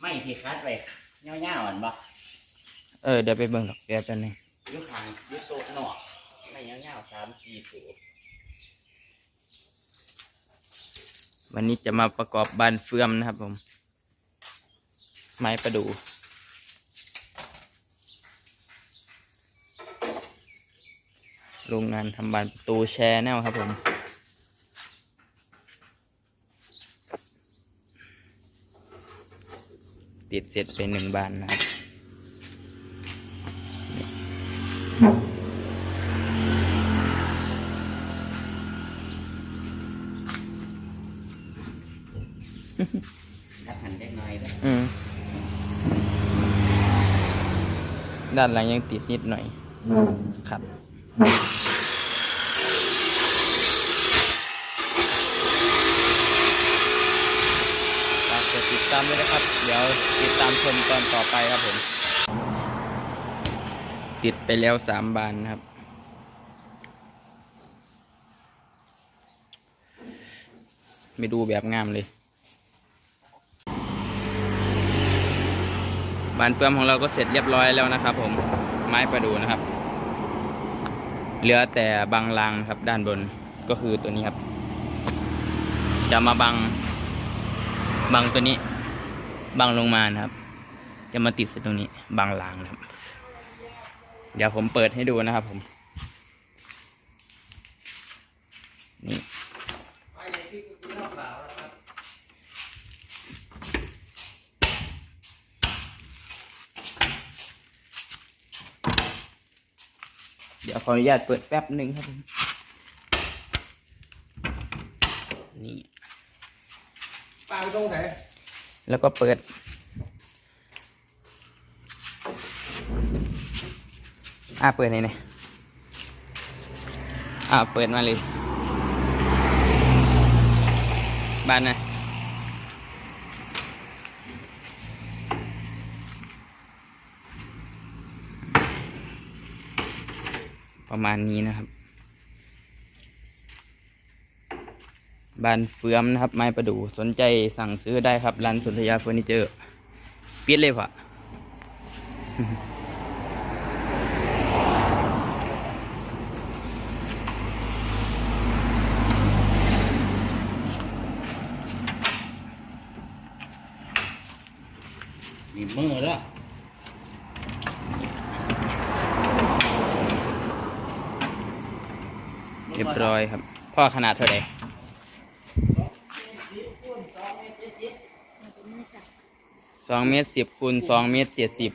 ไม่ที่คัดไปเงี้ยวๆอ่อนบ่เออเดี๋ยวไปเบิ่งดอกเดี๋ยวแป๊บนึงอยุคางอยุโตะหนอกไม่เงี้ยวๆสามสี่ตัววันนี้จะมาประกอบบานเฟือมนะครับผม ไม้ประดูโรงงานทำบานประตูแชร์แนวครับผม ติดเสร็จไปหนึ่งบานนะครับคัดหันเล็กน้อยเลยอืมด้านหลังยังติดนิดหน่อยครับ ฝากกด ตามด้วยนะครับ เดี๋ยวติดตามชมตอนต่อไปครับผม ติดไปแล้วสามบานครับ ไม่ดูแบบงามเลย บานเฟือมของเราก็เสร็จเรียบร้อยแล้วนะครับผม ไม้ประดูนะครับ เหลือแต่บางรางครับด้านบนก็คือตัวนี้ครับ จะมาบังบังตัวนี้ บังลงมานะครับ จะมาติดตรงนี้บังรางนะครับ เดี๋ยวผมเปิดให้ดูนะครับผม นี่เดี๋ยวขออนุญาตเปิดแป๊บหนึ่งครับผมนี่ปลาไปตรงไหน แล้วก็เปิด อ่าเปิดไหนเนี่ยอ่าเปิดมาเลยบ้านนะประมาณนี้นะครับ บานเฟือมนะครับ ไม้ประดู่สนใจสั่งซื้อได้ครับ ร้านสุนทยาเฟอร์นิเจอร์ปิดเลยพะมีมือแล้วเรียบร้อยครับ พ่อขนาดเท่าไหร่ สองเมตรสิบคูณสองเมตรเจ็ดสิบ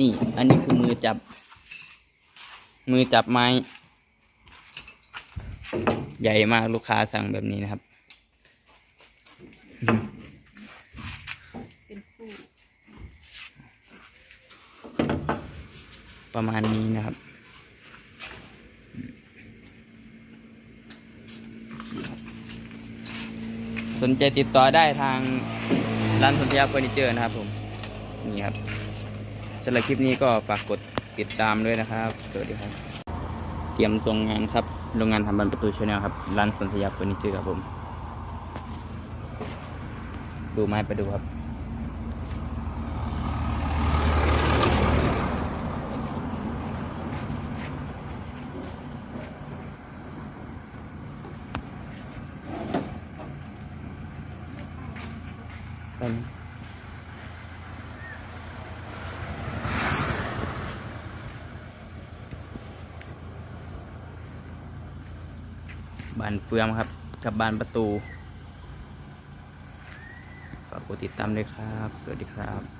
นี่ อันนี้คือมือจับ มือจับไม้ ใหญ่มากลูกค้าสั่งแบบนี้นะครับ ประมาณนี้นะครับ สนใจติดต่อได้ทางร้านสนธยาเฟอร์นิเจอร์นะครับผม นี่ครับสำหรับคลิปนี้ก็ฝากกดติดตามด้วยนะครับ สวัสดีครับ เตรียมส่งงานครับ โรงงานทำบานประตูชแนลครับ ร้านสนธยาเฟอร์นิเจอร์ครับผม ดูไม้ไปดูครับ กันบานเฟือมครับ กับบานประตู ฝากกดติดตามด้วยครับ สวัสดีครับ